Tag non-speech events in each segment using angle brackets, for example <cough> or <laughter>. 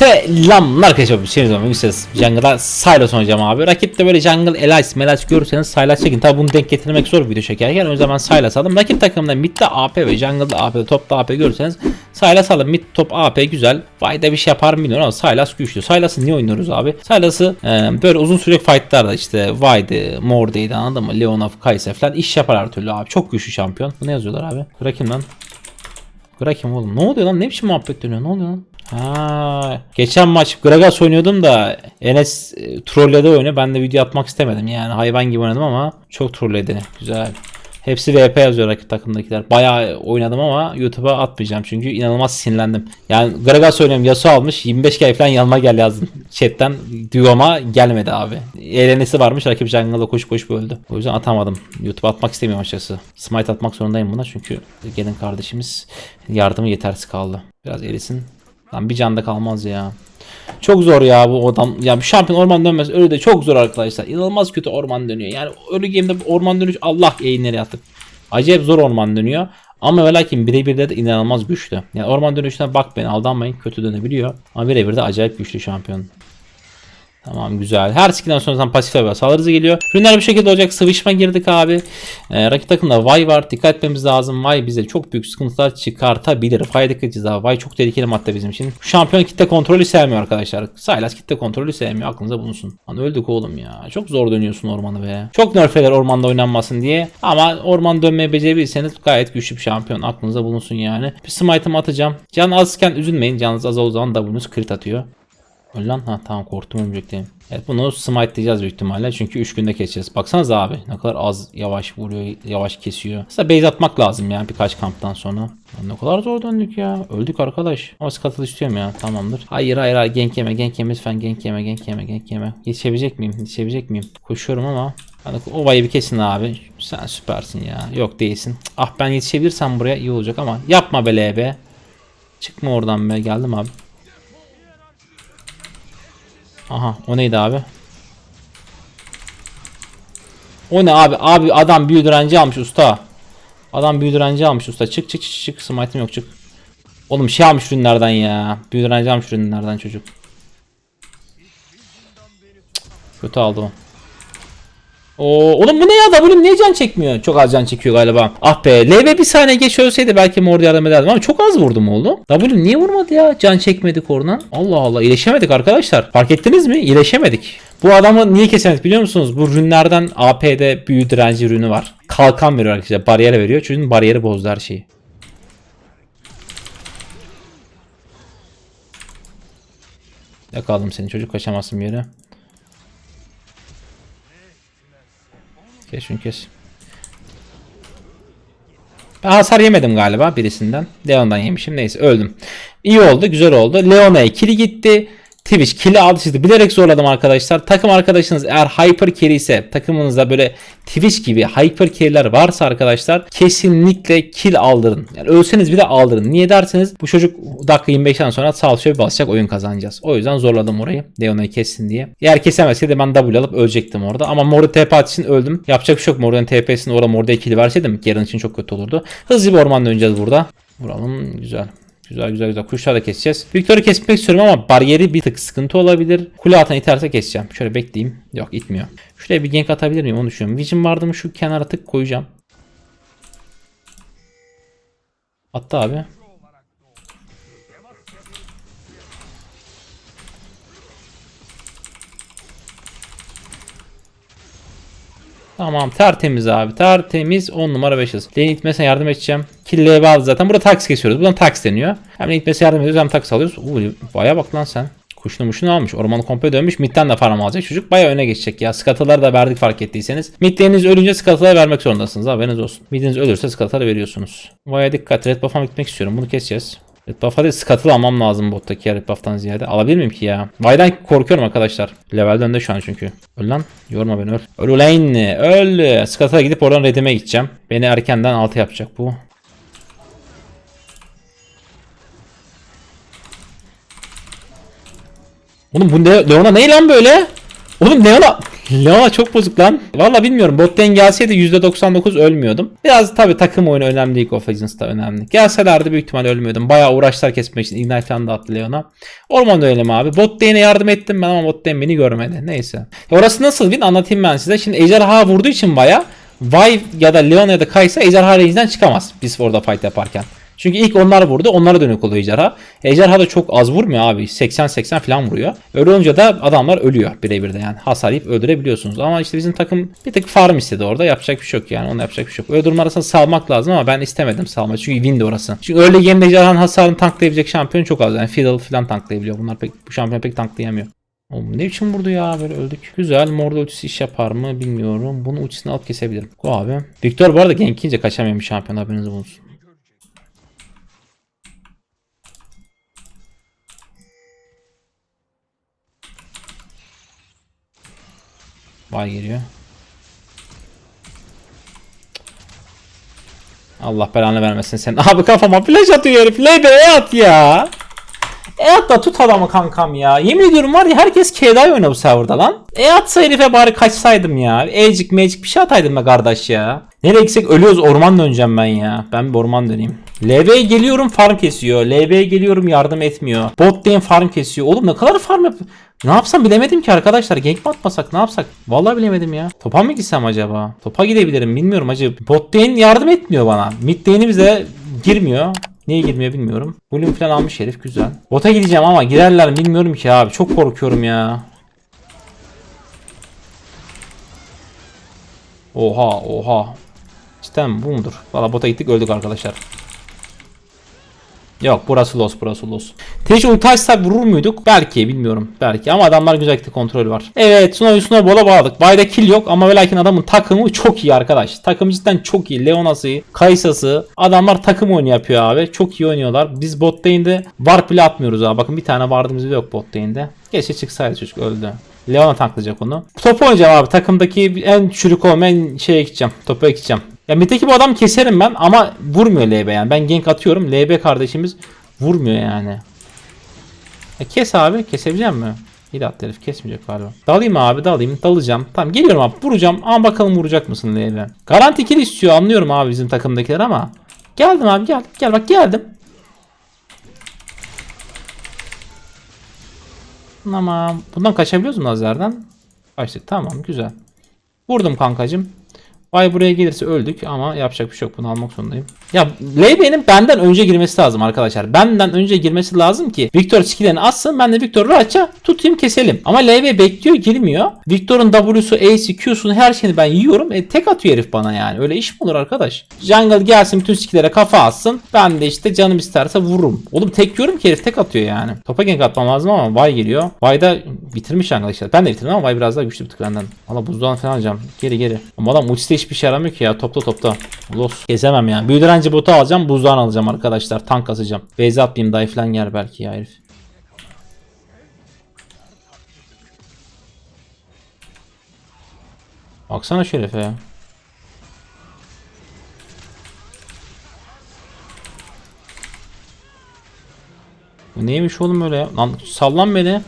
Selamlar arkadaşlar. Bir şey zaman Yükses Jungle'da Sylas oynayacağım abi. Rakipte böyle Jungle Elias Melas görürseniz Sylas çekin. Tabi bunu denk getirmek zor video çekerken. O ben Sylas aldım. Rakip takımda midde AP ve Jungle'da AP, topta AP görürseniz Sylas alın. Mid top AP güzel. Vayda bir şey yapar mı bilmiyorum ama Sylas güçlü. Sylas'ı niye oynuyoruz abi? Sylas'ı e, böyle uzun süre fightlarda işte Vaydı, Mordeydi anladın mı? Leonov, Kayse falan iş yapar her türlü abi. Çok güçlü şampiyon. Bu ne yazıyorlar abi? Bırakayım lan. Bırakayım oğlum. Ne oluyor lan? Ne biçim muhabbet dönüyor? Ne oluyor lan? Ha, geçen maç Gragas oynuyordum da Enes e, trolledi oyunu. Ben de video atmak istemedim. Yani hayvan gibi oynadım ama çok trolledi. Güzel. Hepsi VP yazıyor rakip takımdakiler. Bayağı oynadım ama YouTube'a atmayacağım çünkü inanılmaz sinirlendim. Yani Gragas oynuyorum Yasuo almış 25 kere falan yanıma gel yazdım. <laughs> Chatten Duo'ma gelmedi abi. Eğlenesi varmış rakip jungle'da koş koş öldü. O yüzden atamadım. YouTube'a atmak istemiyorum açıkçası. Smite atmak zorundayım buna çünkü gelin kardeşimiz yardımı yetersiz kaldı. Biraz erisin. Lan bir canda kalmaz ya. Çok zor ya bu adam. Ya bir şampiyon orman dönmez. Öyle de çok zor arkadaşlar. İnanılmaz kötü orman dönüyor. Yani ölü game'de orman dönüş Allah yayınları yaptık. Acayip zor orman dönüyor. Ama ve lakin birebirde de inanılmaz güçlü. Yani orman dönüşüne bak beni aldanmayın kötü dönebiliyor. Ama birebir de acayip güçlü şampiyon. Tamam güzel. Her skill'den sonra zaten pasif ve hızı geliyor. Ürünler bir şekilde olacak. Sıvışma girdik abi. Ee, rakip takımda Vay var. Dikkat etmemiz lazım. Vay bize çok büyük sıkıntılar çıkartabilir. Vay'a dikkat edeceğiz abi. Vay çok tehlikeli madde bizim için. Şampiyon kitle kontrolü sevmiyor arkadaşlar. Sylas kitle kontrolü sevmiyor. Aklınıza bulunsun. Lan öldük oğlum ya. Çok zor dönüyorsun ormanı be. Çok nerfeler ormanda oynanmasın diye. Ama orman dönmeyi becerebilirseniz gayet güçlü bir şampiyon. Aklınıza bulunsun yani. Bir smite'ımı atacağım. Can azken üzülmeyin. Canınız az olduğu zaman W'nuz crit atıyor. Öl lan ha tamam korktum ölmeyecekteyim. Evet bunu smite diyeceğiz büyük ihtimalle çünkü 3 günde keseceğiz. Baksanıza abi ne kadar az yavaş vuruyor yavaş kesiyor. Aslında base atmak lazım yani birkaç kamptan sonra. Lan ne kadar zor döndük ya. Öldük arkadaş. Ama scuttle istiyorum ya tamamdır. Hayır hayır hayır gank yeme gank yeme lütfen gank yeme gank yeme gank yeme. Yetişebilecek miyim yetişebilecek miyim? Koşuyorum ama. Hani ovayı bir kesin abi. Sen süpersin ya. Yok değilsin. Ah ben yetişebilirsem buraya iyi olacak ama yapma be LB. Çıkma oradan be geldim abi. Aha o neydi abi? O ne abi? Abi adam büyü direnci almış usta. Adam büyü direnci almış usta. Çık çık çık çık. Smite'im yok çık. Oğlum şey almış ürünlerden ya. Büyü direnci almış ürünlerden çocuk. Kötü aldı o. Oo, oğlum bu ne ya W'm niye can çekmiyor? Çok az can çekiyor galiba. Ah be LB bir saniye geç ölseydi belki mor yardım ederdim ama çok az vurdum oğlum. W'm niye vurmadı ya? Can çekmedik oradan. Allah Allah iyileşemedik arkadaşlar. Fark ettiniz mi? İyileşemedik. Bu adamı niye kesemedik biliyor musunuz? Bu rünlerden AP'de büyü direnci rünü var. Kalkan veriyor arkadaşlar. Bariyere veriyor. Çünkü bariyeri bozdu her şeyi. Yakaladım seni çocuk kaçamazsın bir yere. Kes şunu. Ben hasar yemedim galiba birisinden. Leon'dan yemişim. Neyse öldüm. İyi oldu. Güzel oldu. Leon'a ikili gitti. Twitch kill'i aldı çıktı. Bilerek zorladım arkadaşlar. Takım arkadaşınız eğer hyper carry ise takımınızda böyle Twitch gibi hyper carry'ler varsa arkadaşlar kesinlikle kill aldırın. Yani ölseniz bile aldırın. Niye derseniz bu çocuk dakika 25'ten sonra sağ şöyle basacak oyun kazanacağız. O yüzden zorladım orayı. Leona'yı kessin diye. Eğer kesemezseydi ben W alıp ölecektim orada. Ama Morda TP için öldüm. Yapacak bir şey yok. Morda'nın TP'sini orada Morda'ya kill verseydim Garen için çok kötü olurdu. Hızlı bir orman döneceğiz burada. Vuralım. Güzel. Güzel güzel güzel. Kuşlar da keseceğiz. Victor'u kesmek istiyorum ama bariyeri bir tık sıkıntı olabilir. Kule altına iterse keseceğim. Şöyle bekleyeyim. Yok itmiyor. Şuraya bir gank atabilir miyim onu düşünüyorum. Vision vardı mı şu kenara tık koyacağım. Attı abi. Tamam tertemiz abi tertemiz 10 numara 5 hız. Lane itmesine yardım edeceğim. Kill'e bağlı zaten. Burada tax kesiyoruz. Buradan tax deniyor. Hem lane itmesine yardım ediyoruz hem tax alıyoruz. Uuu baya bak lan sen. Kuşunu muşunu almış. Ormanı komple dönmüş. Mid'den de farm alacak. Çocuk baya öne geçecek ya. Skatıları da verdik fark ettiyseniz. Midleriniz ölünce skatıları vermek zorundasınız. Haberiniz olsun. Midiniz ölürse skatıları veriyorsunuz. Vaya dikkat. Red buff'a gitmek istiyorum. Bunu keseceğiz. Red buff'a değil scuttle almam lazım bottaki ya red buff'tan ziyade. Alabilir miyim ki ya? Vay'dan korkuyorum arkadaşlar. Levelden önde şu an çünkü. Öl lan. Yorma beni öl. Öl ulan. Öl. Scuttle'a gidip oradan redime gideceğim. Beni erkenden altı yapacak bu. Oğlum bu ne, Leona ne lan böyle? Oğlum Leona Leona çok bozuk lan. Valla bilmiyorum. Bot gelseydi %99 ölmüyordum. Biraz tabii takım oyunu önemli. League of Legends da önemli. Gelselerdi büyük ihtimal ölmüyordum. Bayağı uğraşlar kesmek için. Ignite falan da attı Leona. Orman öyle abi. Bot lane'e yardım ettim ben ama bot lane beni görmedi. Neyse. Orası nasıl bin anlatayım ben size. Şimdi ejderha vurduğu için bayağı Vi ya da Leona ya da Kaysa ejderha range'den çıkamaz. Biz orada fight yaparken. Çünkü ilk onlar vurdu. Onlara dönük oluyor ejderha. Ejderha da çok az vurmuyor abi. 80-80 falan vuruyor. Öyle olunca da adamlar ölüyor birebir de yani. Hasar yiyip öldürebiliyorsunuz. Ama işte bizim takım bir tık farm istedi orada. Yapacak bir şey yok yani. Ona yapacak bir şey yok. Öyle durumlar arasında salmak lazım ama ben istemedim salmayı. Çünkü win de orası. Çünkü öyle game'de ejderhanın hasarını tanklayabilecek şampiyon çok az. Yani Fiddle falan tanklayabiliyor. Bunlar pek bu şampiyon pek tanklayamıyor. Oğlum ne biçim vurdu ya böyle öldük. Güzel morda ultisi iş yapar mı bilmiyorum. Bunu ultisini alıp kesebilirim. Go abi. Victor bu arada genkince kaçamayan bir şampiyon haberiniz olsun. Vay geliyor. Allah belanı vermesin sen. <laughs> Abi kafama flash atıyor herif. LB at ya. E at da tut adamı kankam ya. Yemin ediyorum var ya herkes KDA oynuyor bu serverda lan. E atsa herife bari kaçsaydım ya. Ecik mecik bir şey ataydım be kardeş ya. Nereye gitsek ölüyoruz orman döneceğim ben ya. Ben bir orman döneyim. LB'ye geliyorum farm kesiyor. LB'ye geliyorum yardım etmiyor. Bot lane farm kesiyor. Oğlum ne kadar farm yap... Ne yapsam bilemedim ki arkadaşlar. Gank mi atmasak ne yapsak? Vallahi bilemedim ya. Topa mı gitsem acaba? Topa gidebilirim bilmiyorum acı. Bot lane yardım etmiyor bana. Mid lane'imiz de girmiyor. Niye girmiyor bilmiyorum. Bloom falan almış herif güzel. Bota gideceğim ama girerler mi bilmiyorum ki abi. Çok korkuyorum ya. Oha oha. Cidden bu mudur? Valla bota gittik öldük arkadaşlar. Yok burası los burası los. Teş ulti açsak vurur muyduk? Belki bilmiyorum. Belki ama adamlar güzel gitti kontrol var. Evet Snow Snowball'a bağladık. Bayda kill yok ama ve lakin adamın takımı çok iyi arkadaş. Takım cidden çok iyi. Leona'sı, Kaysa'sı. Adamlar takım oyunu yapıyor abi. Çok iyi oynuyorlar. Biz bot lane'de var bile atmıyoruz abi. Bakın bir tane vardığımız bile yok bot lane'de. Keşke çıksaydı çocuk öldü. Leona tanklayacak onu. Topu oynayacağım abi. Takımdaki en çürük olmayan şeye gideceğim. Topa gideceğim. Ya mid'deki bu adam keserim ben ama vurmuyor LB yani. Ben gank atıyorum. LB kardeşimiz vurmuyor yani. E kes abi. Kesebilecek mi? Attı herif kesmeyecek galiba. Dalayım abi dalayım. Dalacağım. Tamam geliyorum abi. Vuracağım. Ama bakalım vuracak mısın LB? Garanti kill istiyor anlıyorum abi bizim takımdakiler ama. Geldim abi gel. Gel bak geldim. Tamam. Bundan kaçabiliyoruz mu lazerden? Kaçtık. Tamam güzel. Vurdum kankacım. Vay buraya gelirse öldük ama yapacak bir şey yok. Bunu almak zorundayım. Ya LB'nin benden önce girmesi lazım arkadaşlar. Benden önce girmesi lazım ki Victor skill'lerini atsın. Ben de Victor'u rahatça tutayım keselim. Ama LB bekliyor girmiyor. Victor'un W'su, A'si, Q'sunu her şeyini ben yiyorum. E, tek atıyor herif bana yani. Öyle iş mi olur arkadaş? Jungle gelsin bütün skill'lere kafa atsın. Ben de işte canım isterse vururum. Oğlum tek yiyorum ki herif tek atıyor yani. Topa gank atmam lazım ama Vay geliyor. Vay da bitirmiş işte. Ben de bitirdim ama Vay biraz daha güçlü bir tık benden. Valla buzdan falan alacağım. Geri geri. Ama adam ultisi hiçbir şey yaramıyor ki ya. Topla topla. Los. Gezemem ya. Büyü direnci botu alacağım. Buzdan alacağım arkadaşlar. Tank asacağım. Base atmayayım. Dive yer belki ya herif. Baksana şu herife ya. Bu neymiş oğlum öyle ya? Lan sallan beni.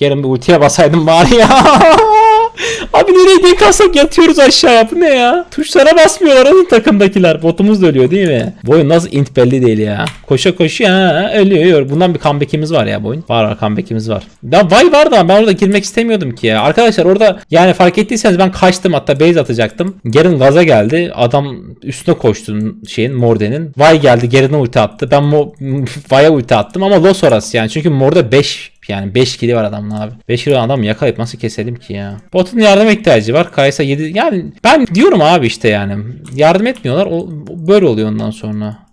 Yarın bir ultiye basaydım bari ya. <laughs> Abi nereye denk alsak yatıyoruz aşağıya bu ne ya? Tuşlara basmıyorlar onun takımdakiler. Botumuz da ölüyor değil mi? Bu nasıl int belli değil ya. Koşa koşa ölüyor. Bundan bir comeback'imiz var ya bu oyun. Var var comeback'imiz var. Ya vay vardı ama ben orada girmek istemiyordum ki ya. Arkadaşlar orada yani fark ettiyseniz ben kaçtım hatta base atacaktım. Garen gaza geldi. Adam üstüne koştu şeyin Morden'in. Vay geldi Garen'e ulti attı. Ben Mo <laughs> Vay'a ulti attım ama loss orası yani. Çünkü Morda 5 yani 5 kili var adamın abi. 5 kilo adam yakalayıp nasıl keselim ki ya? Botun yardım ihtiyacı var. Kaysa 7 yani ben diyorum abi işte yani. Yardım etmiyorlar. O böyle oluyor ondan sonra.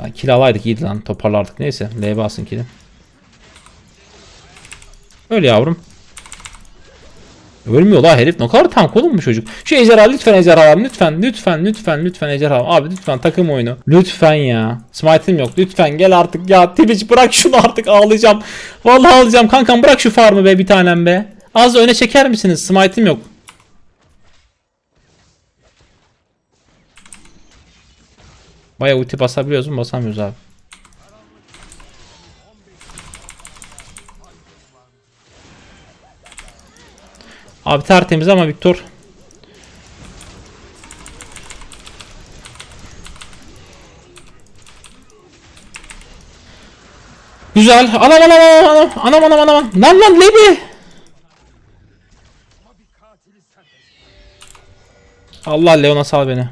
Lan kill alaydık iyiydi lan toparlardık neyse LB alsın kili. Öyle yavrum. Ölmüyor la herif. Ne kadar tank oğlum bu çocuk. Şu ejderha lütfen ejderha lütfen lütfen lütfen lütfen ejderha abi lütfen takım oyunu. Lütfen ya. Smite'im yok. Lütfen gel artık ya. Twitch bırak şunu artık ağlayacağım. Vallahi ağlayacağım kankam bırak şu farmı be bir tanem be. Az öne çeker misiniz? Smite'im yok. Baya ulti basabiliyoruz mu? Basamıyoruz abi. Abi tertemiz ama Victor. Güzel. Anam anam anam anam. Anam anam anam. Lan lan Lebi. Allah Leon'a sal beni.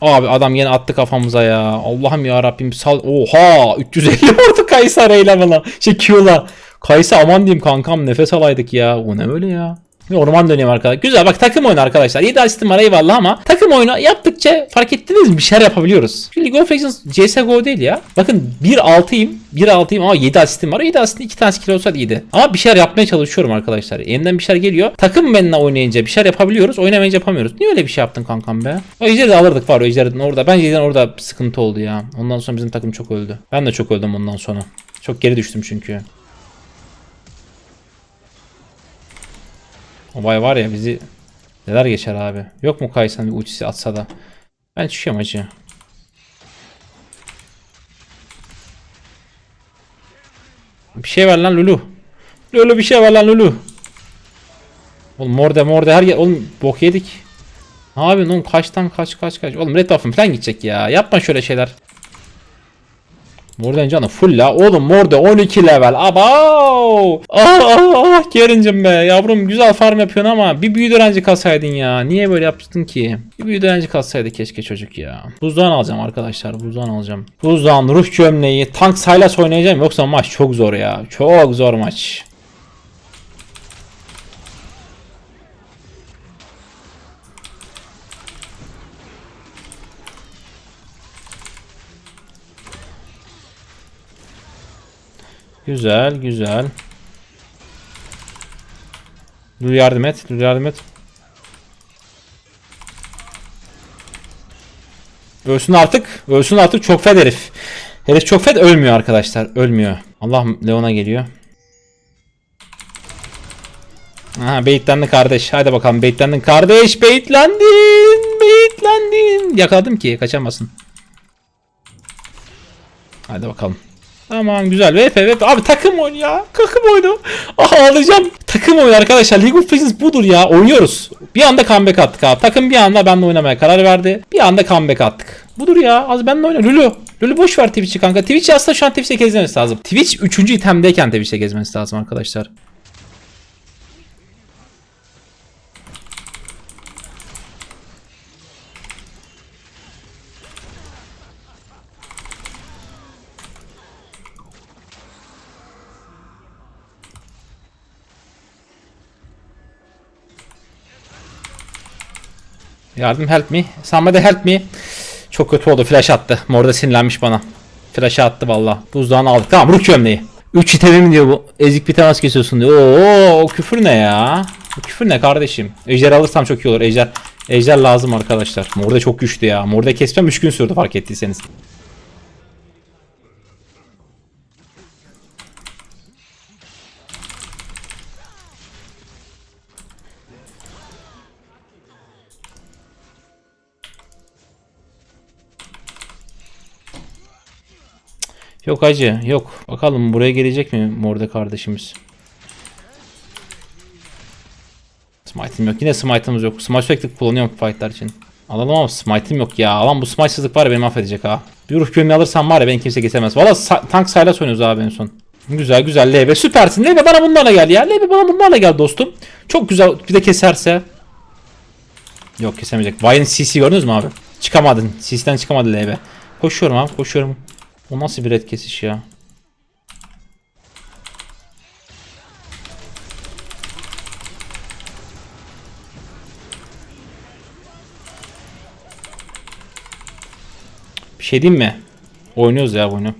Abi adam yine attı kafamıza ya. Allah'ım ya Rabbim sal. Oha 350 vurdu Kaysa Reyla bana. Şey Q'la. Kaysa aman diyeyim kankam nefes alaydık ya. O ne öyle ya. Bir orman dönüyorum arkadaşlar. Güzel bak takım oyunu arkadaşlar. 7 asistim var eyvallah ama takım oyunu yaptıkça fark ettiniz mi bir şeyler yapabiliyoruz. Şu League of Legends CSGO değil ya. Bakın 1-6'yım. 1-6'yım ama 7 asistim var. 7 asistin 2 tane skill olsa iyiydi. Ama bir şeyler yapmaya çalışıyorum arkadaşlar. Elimden bir şeyler geliyor. Takım benimle oynayınca bir şeyler yapabiliyoruz. Oynamayınca yapamıyoruz. Niye öyle bir şey yaptın kankam be? O ejderi de alırdık var o ejderin orada. Bence ejderin orada sıkıntı oldu ya. Ondan sonra bizim takım çok öldü. Ben de çok öldüm ondan sonra. Çok geri düştüm çünkü. O bay var ya bizi neler geçer abi. Yok mu Kaysan bir ultisi atsa da. Ben çıkıyorum acı. Bir şey ver lan Lulu. Lulu bir şey ver lan Lulu. Oğlum morde morde her yer. Oğlum bok yedik. Yapıyorsun oğlum kaçtan kaç kaç kaç. Oğlum red buff'ın falan gidecek ya. Yapma şöyle şeyler. Morden canı full la. Oğlum Morde 12 level. Abo! Ah ah ah Kerincim be. Yavrum güzel farm yapıyorsun ama bir büyü direnci kasaydın ya. Niye böyle yaptın ki? Bir büyü direnci kassaydı keşke çocuk ya. Buzdan alacağım arkadaşlar. Buzdan alacağım. Buzdan ruh gömleği. Tank Sylas oynayacağım. Yoksa maç çok zor ya. Çok zor maç. Güzel güzel. Dur yardım et. Dur yardım et. Ölsün artık. Ölsün artık. Çok fed herif. Herif çok fed ölmüyor arkadaşlar. Ölmüyor. Allah Leon'a geliyor. Aha baitlendin kardeş. Hadi bakalım baitlendin kardeş. Baitlendin. Baitlendin. Yakaladım ki kaçamasın. Hadi bakalım. Tamam güzel. VP VP. Abi takım oyunu ya. Takım oyunu. Ah ağlayacağım. Takım oyunu arkadaşlar. League of Legends budur ya. Oynuyoruz. Bir anda comeback attık abi. Takım bir anda benimle oynamaya karar verdi. Bir anda comeback attık. Budur ya. Az benimle oyna. Lulu. Lulu boş ver Twitch'i kanka. Twitch'i aslında şu an Twitch'te gezmemesi lazım. Twitch 3. itemdeyken Twitch'te gezmesi lazım arkadaşlar. Yardım help me. Somebody help me. Çok kötü oldu. Flash attı. Morda sinirlenmiş bana. Flash attı valla. Buzdağını aldık. Tamam ruh gömleği. 3 itemim diyor bu. Ezik bir temas kesiyorsun diyor. Oo o küfür ne ya? O küfür ne kardeşim? Ejder alırsam çok iyi olur. Ejder Ejder lazım arkadaşlar. Morda çok güçlü ya. Morda kesmem 3 gün sürdü fark ettiyseniz. Yok acı yok. Bakalım buraya gelecek mi Morde kardeşimiz? Smite'im yok. Yine smite'ımız yok. Smite sürekli kullanıyorum fightlar için. Alalım ama smite'im yok ya. Alan bu smite'sızlık var ya beni mahvedecek ha. Bir ruh gömleği alırsam var ya beni kimse geçemez. Valla tank saylas oynuyoruz abi en son. Güzel güzel LB süpersin. LB bana bunlarla gel ya. LB bana bunlarla gel dostum. Çok güzel bir de keserse. Yok kesemeyecek. Vayne'in CC gördünüz mü abi? Çıkamadın. CC'den çıkamadı LB. Koşuyorum abi koşuyorum. O nasıl bir red kesiş ya? Bir şey diyeyim mi? Oynuyoruz ya bu oyunu.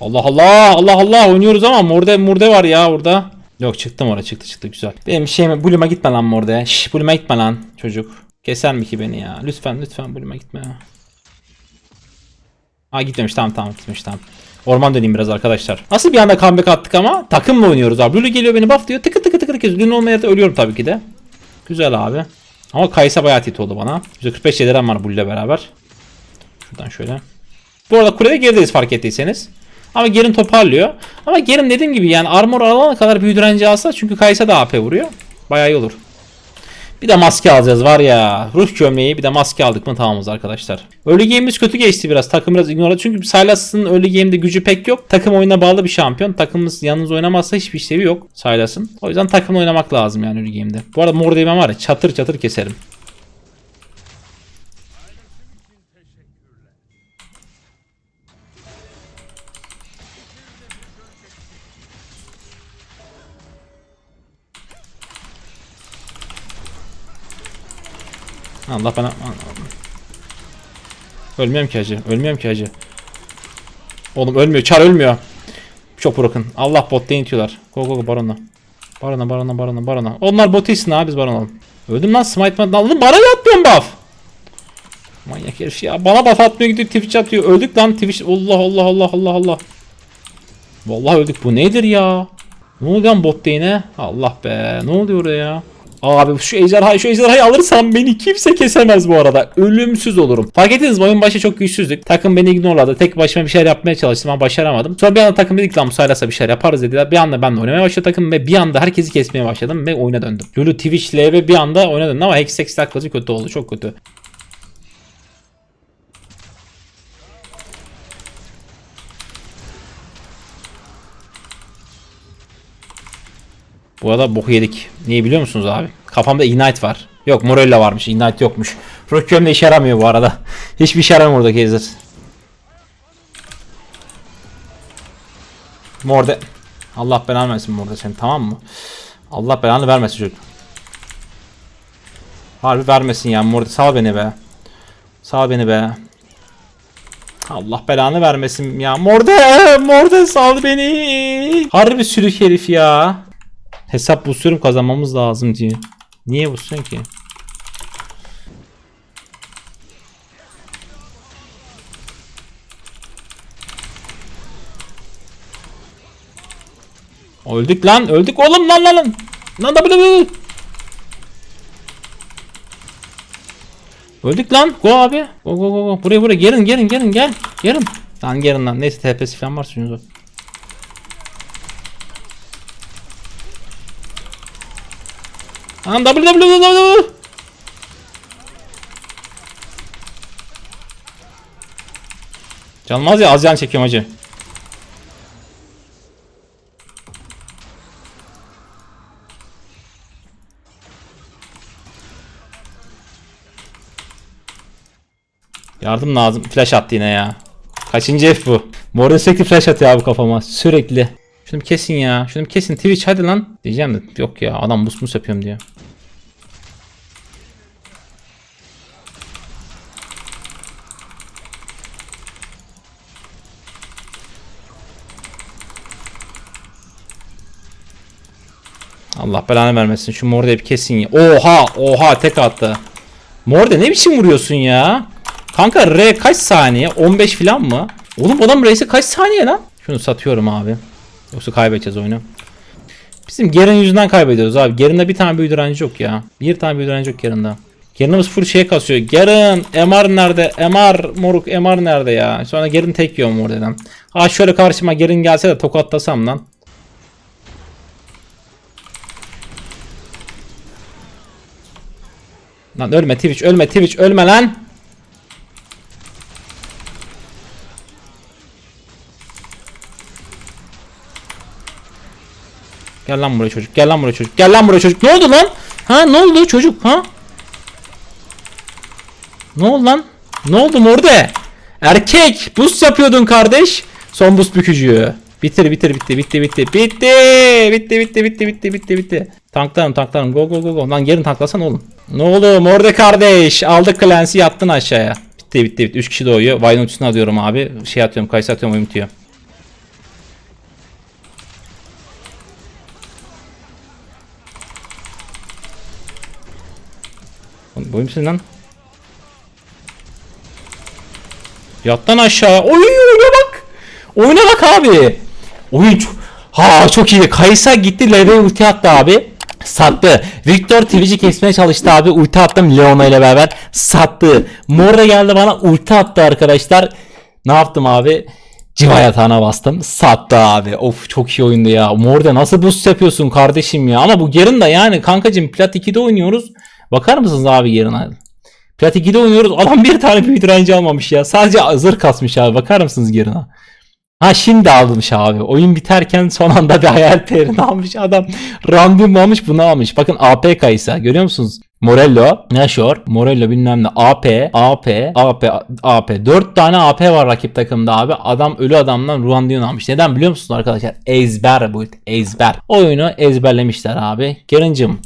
Allah Allah Allah Allah oynuyoruz ama morde murde var ya orada. Yok çıktım oraya çıktı çıktı güzel. Benim şeyime Blue'ma gitme lan morde. Şş Blue'ma gitme lan çocuk. Keser mi ki beni ya? Lütfen lütfen Blue'ma gitme ya. Aa gitmemiş tamam tamam gitmiş tamam. Orman döneyim biraz arkadaşlar. Nasıl bir anda comeback attık ama takımla oynuyoruz abi. Lulu geliyor beni buff diyor. Tıkı tıkı tıkı tıkı. Lulu olmaya da ölüyorum tabii ki de. Güzel abi. Ama Kaysa bayağı tit oldu bana. 145 şeylerim var Bulu ile beraber. Şuradan şöyle. Bu arada kulede gerideyiz fark ettiyseniz. Ama Gerin toparlıyor. Ama Gerin dediğim gibi yani armor alana kadar büyü direnci alsa çünkü Kaysa da AP vuruyor. Bayağı iyi olur. Bir de maske alacağız var ya. Ruh gömleği bir de maske aldık mı tamamız arkadaşlar. Early game'imiz kötü geçti biraz. Takım biraz ignore. Çünkü Sylas'ın early game'de gücü pek yok. Takım oyuna bağlı bir şampiyon. Takımımız yalnız oynamazsa hiçbir işlevi yok Sylas'ın. O yüzden takımla oynamak lazım yani early game'de. Bu arada mor değmen var ya çatır çatır keserim. Allah bana... Ölmüyorum ki hacı. Ölmüyorum ki hacı. Oğlum ölmüyor. Çar ölmüyor. Çok bırakın. Allah bot itiyorlar. Go go go barona. Barona barona barona barona. Onlar bot iyisin abi biz baron. Öldüm lan smite man. Lan bana atmıyorum buff. Manyak herif ya. Bana buff atmıyor gidiyor Twitch atıyor. Öldük lan Twitch. Allah Allah Allah Allah Allah. Vallahi öldük. Bu nedir ya? Ne oluyor lan bot yine? Allah be. Ne oluyor oraya ya? Abi şu ejderhayı şu ejderhayı alırsam beni kimse kesemez bu arada. Ölümsüz olurum. Fark ettiniz mi? Oyun başı çok güçsüzdük. Takım beni ignorladı. Tek başıma bir şeyler yapmaya çalıştım ama başaramadım. Sonra bir anda takım dedik lan bu Sylas'a bir şeyler yaparız dediler. Bir anda ben de oynamaya başladı takım ve bir anda herkesi kesmeye başladım ve oyuna döndüm. Lulu Twitch LV bir anda oyuna döndüm ama Hex Hex dakikası kötü oldu. Çok kötü. Bu arada boku yedik. Niye biliyor musunuz abi? Kafamda Ignite var. Yok Morella varmış. Ignite yokmuş. Rock'um de işe yaramıyor bu arada. <laughs> Hiçbir işe yaramıyor burada Kaiser. Morde. Allah belanı versin Morde seni tamam mı? Allah belanı vermesin çocuk. Harbi vermesin ya Morde. Sal beni be. Sal beni be. Allah belanı vermesin ya. Morde! Morde sal beni. Harbi sürük herif ya. Hesap busluyorum kazanmamız lazım diye. Niye busluyorsun ki? Öldük lan öldük oğlum lan lan lan. Lan böyle Öldük lan. Go abi. Go go go go. Buraya buraya gelin gelin gelin gel. Gelin. Lan gelin lan. Neyse TP'si falan var sunuyoruz. Lan W W W W. Canmaz ya az can çekiyorum hacı. Yardım lazım. Flash attı yine ya. Kaçıncı F bu? Morda sürekli flash atıyor abi kafama. Sürekli. Şunu kesin ya. Şunu kesin. Twitch hadi lan. Diyeceğim de yok ya. Adam mus mus yapıyorum diyor. Allah belanı vermesin. Şu morde bir kesin ya. Oha oha tek attı. Morde ne biçim vuruyorsun ya? Kanka R kaç saniye? 15 falan mı? Oğlum adam R'si kaç saniye lan? Şunu satıyorum abi. Yoksa kaybedeceğiz oyunu. Bizim Garen yüzünden kaybediyoruz abi. Garen'da bir tane büyü direnci yok ya. Bir tane büyü direnci yok Garen'da. Garen'ımız full şey kasıyor. Garen, MR nerede? MR moruk MR nerede ya? Sonra Garen tek yiyorum oradan. Ha şöyle karşıma Garen gelse de tokatlasam lan. Lan ölme Twitch ölme Twitch ölme lan. Gel lan buraya çocuk. Gel lan buraya çocuk. Gel lan buraya çocuk. Ne oldu lan? Ha ne oldu çocuk ha? Ne oldu lan? Ne oldu morde? Erkek boost yapıyordun kardeş. Son boost bükücüğü. Bitir bitir bitti bitti bitti bitti bitti bitti bitti bitti bitti bitti. Tanklarım tanklarım go go go go. Lan gelin tanklasan oğlum. Ne oldu morde kardeş? Aldık Clancy yattın aşağıya. Bitti bitti bitti. 3 kişi doğuyor. Vayne ultisini alıyorum abi. Şey atıyorum kayısı atıyorum oyun bitiyor. Boy musun lan? Yattan aşağı. Oy oyuna bak. Oyuna bak abi. Oyun çok... Ha çok iyi. Kaysa gitti LV ulti attı abi. Sattı. Victor Twitch'i kesmeye çalıştı abi. Ulti attım Leona ile beraber. Sattı. Mor da geldi bana ulti attı arkadaşlar. Ne yaptım abi? Civa yatağına bastım. Sattı abi. Of çok iyi oyundu ya. Morde nasıl boost yapıyorsun kardeşim ya. Ama bu Gerin da yani kankacım Plat 2'de oynuyoruz. Bakar mısınız abi Gerin'a? Plat 2'de oynuyoruz. Adam bir tane range almamış ya. Sadece zırh kasmış abi. Bakar mısınız Gerin'a? Ha şimdi almış abi. Oyun biterken son anda bir hayal perini almış adam. Random almış bunu almış. Bakın AP kayısı. Görüyor musunuz? Morello, Nashor, Morello bilmem ne AP, AP, AP, AP. 4 tane AP var rakip takımda abi. Adam ölü adamdan Ruandion almış. Neden biliyor musunuz arkadaşlar? Ezber bu. Ezber. Oyunu ezberlemişler abi. Gerincim.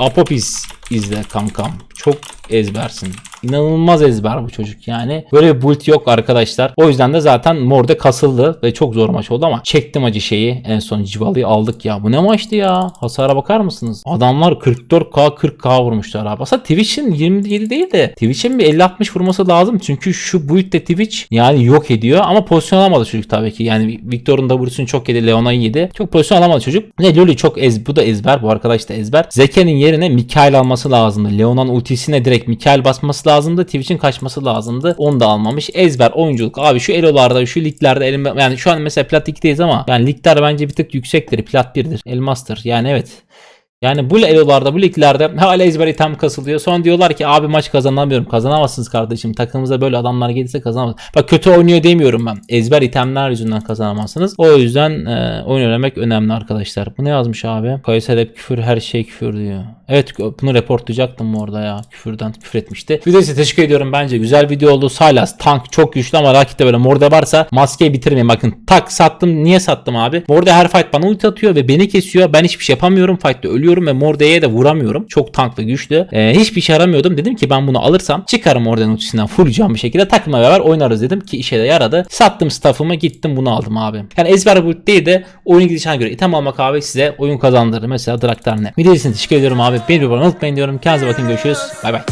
Apopis izle kankam. Çok ezbersin. İnanılmaz ezber bu çocuk yani. Böyle bir build yok arkadaşlar. O yüzden de zaten Morde kasıldı ve çok zor maç oldu ama çektim acı şeyi. En son Civalı'yı aldık ya. Bu ne maçtı ya? Hasara bakar mısınız? Adamlar 44k 40k vurmuşlar abi. Aslında Twitch'in 27 değil de Twitch'in bir 50-60 vurması lazım. Çünkü şu build'de Twitch yani yok ediyor ama pozisyon alamadı çocuk tabii ki. Yani Victor'un vurusunu çok yedi. Leon'a yedi. Çok pozisyon alamadı çocuk. Ne Loli çok ez. Bu da ezber. Bu arkadaş da ezber. Zeke'nin yerine Mikael alması lazımdı. Leon'un ultisine direkt Mikael basması lazımdı. Twitch'in kaçması lazımdı. Onu da almamış. Ezber oyunculuk. Abi şu elolarda şu liglerde elim yani şu an mesela plat 2'deyiz ama yani ligler bence bir tık yüksektir. Plat 1'dir. Elmastır. Yani evet. Yani bu elolarda bu liglerde hala ezber item kasılıyor. Sonra diyorlar ki abi maç kazanamıyorum. Kazanamazsınız kardeşim. Takımımıza böyle adamlar gelirse kazanamazsınız. Bak kötü oynuyor demiyorum ben. Ezber itemler yüzünden kazanamazsınız. O yüzden e, oyun öğrenmek önemli arkadaşlar. Bu ne yazmış abi? Kayseri hep küfür her şey küfür diyor. Evet bunu reportlayacaktım orada ya. Küfürden küfür etmişti. Video için teşekkür ediyorum bence. Güzel video oldu. Silas tank çok güçlü ama rakipte böyle morde varsa maskeyi bitirmeyin. Bakın tak sattım. Niye sattım abi? Morde her fight bana ulti atıyor ve beni kesiyor. Ben hiçbir şey yapamıyorum. Fight'ta ölüyorum ve Morde'ye de vuramıyorum. Çok tank ve güçlü. Ee, hiçbir şey aramıyordum. Dedim ki ben bunu alırsam çıkarım Morde'nin ultisinden full can bir şekilde takımla beraber oynarız dedim ki işe de yaradı. Sattım staff'ımı gittim bunu aldım abi. Yani ezber build değil de oyun gidişine göre item almak abi size oyun kazandırır. Mesela Draktar ne? Video için teşekkür ediyorum abi. Beni bir unutmayın diyorum. Kendinize bakın görüşürüz. Bay bay.